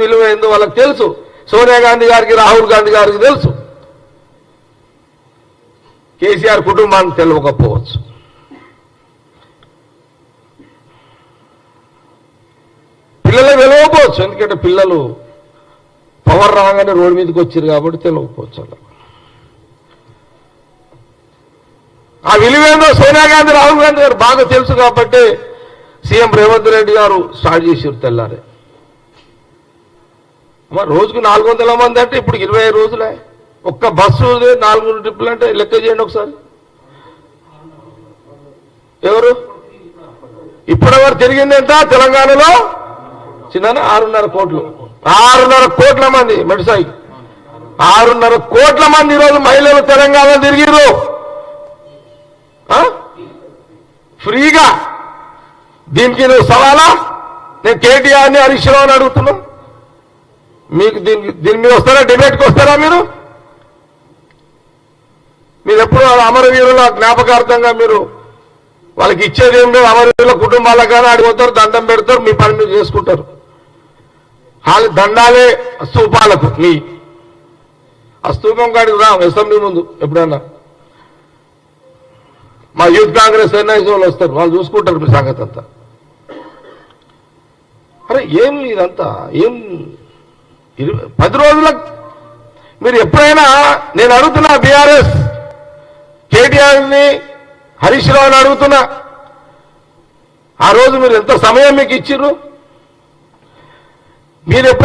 విలువ ఏందో వాళ్ళకి తెలుసు. సోనియా గాంధీ గారికి రాహుల్ గాంధీ గారికి తెలుసు. కేసీఆర్ కుటుంబానికి తెలియకపోవచ్చు పిల్లలకు తెలియకపోవచ్చు ఎందుకంటే పిల్లలు పవర్ రాగానే రోడ్డు మీదకి వచ్చారు కాబట్టి తెలియకపోవచ్చు అలా ఆ విలువేందో సోనియా గాంధీ రాహుల్ గాంధీ గారు బాగా తెలుసు కాబట్టి సీఎం రేవంత్ రెడ్డి గారు స్టార్ట్ చేసారు తెల్లారే. మరి రోజుకు నాలుగు వందల మంది అంటే ఇప్పుడు ఇరవై రోజులే. ఒక్క బస్సు నాలుగు ట్రిప్పులు అంటే లెక్క చేయండి ఒకసారి. ఎవరు? ఇప్పటివరకు తిరిగింది ఎంత? తెలంగాణలో? చిన్న ఆరున్నర కోట్లు. ఆరున్నర కోట్ల మంది మెడిసాయి ఆరున్నర కోట్ల మంది ఈరోజు మహిళలు తెలంగాణ తిరిగిరు ఆ? ఫ్రీగా. దీనికి నువ్వు సవాలా? నేను కేటీఆర్ని హరీష్ రావు అని అడుగుతున్నావు మీకు దీనికి దీని మీద వస్తారా? డిబేట్కి వస్తారా మీరు? మీరు ఎప్పుడు అమరవీరుల జ్ఞాపకార్థంగా మీరు వాళ్ళకి ఇచ్చేది ఏం లేదు. అమరవీరుల కుటుంబాలకు కానీ ఆడిపోతారు దండం పెడతారు మీ పని మీరు చేసుకుంటారు. వాళ్ళు దండాలే స్తూపాలకు మీ. ఆ స్తూపం కాడికి రా అసెంబ్లీ ముందు ఎప్పుడన్నా. మా యూత్ కాంగ్రెస్ ఎన్ఐసి వాళ్ళు వస్తారు వాళ్ళు చూసుకుంటారు మీ సంగతి అంతా. అరే ఏం ఇదంతా? ఏం పది రోజుల మీరు ఎప్పుడైనా నేను అడుగుతున్నా బీఆర్ఎస్ కేటీఆర్ని హరీష్ రావుని అడుగుతున్నా. ఆ రోజు మీరు ఎంత సమయం మీకు ఇచ్చిర్రు? మీరు ఎప్పుడు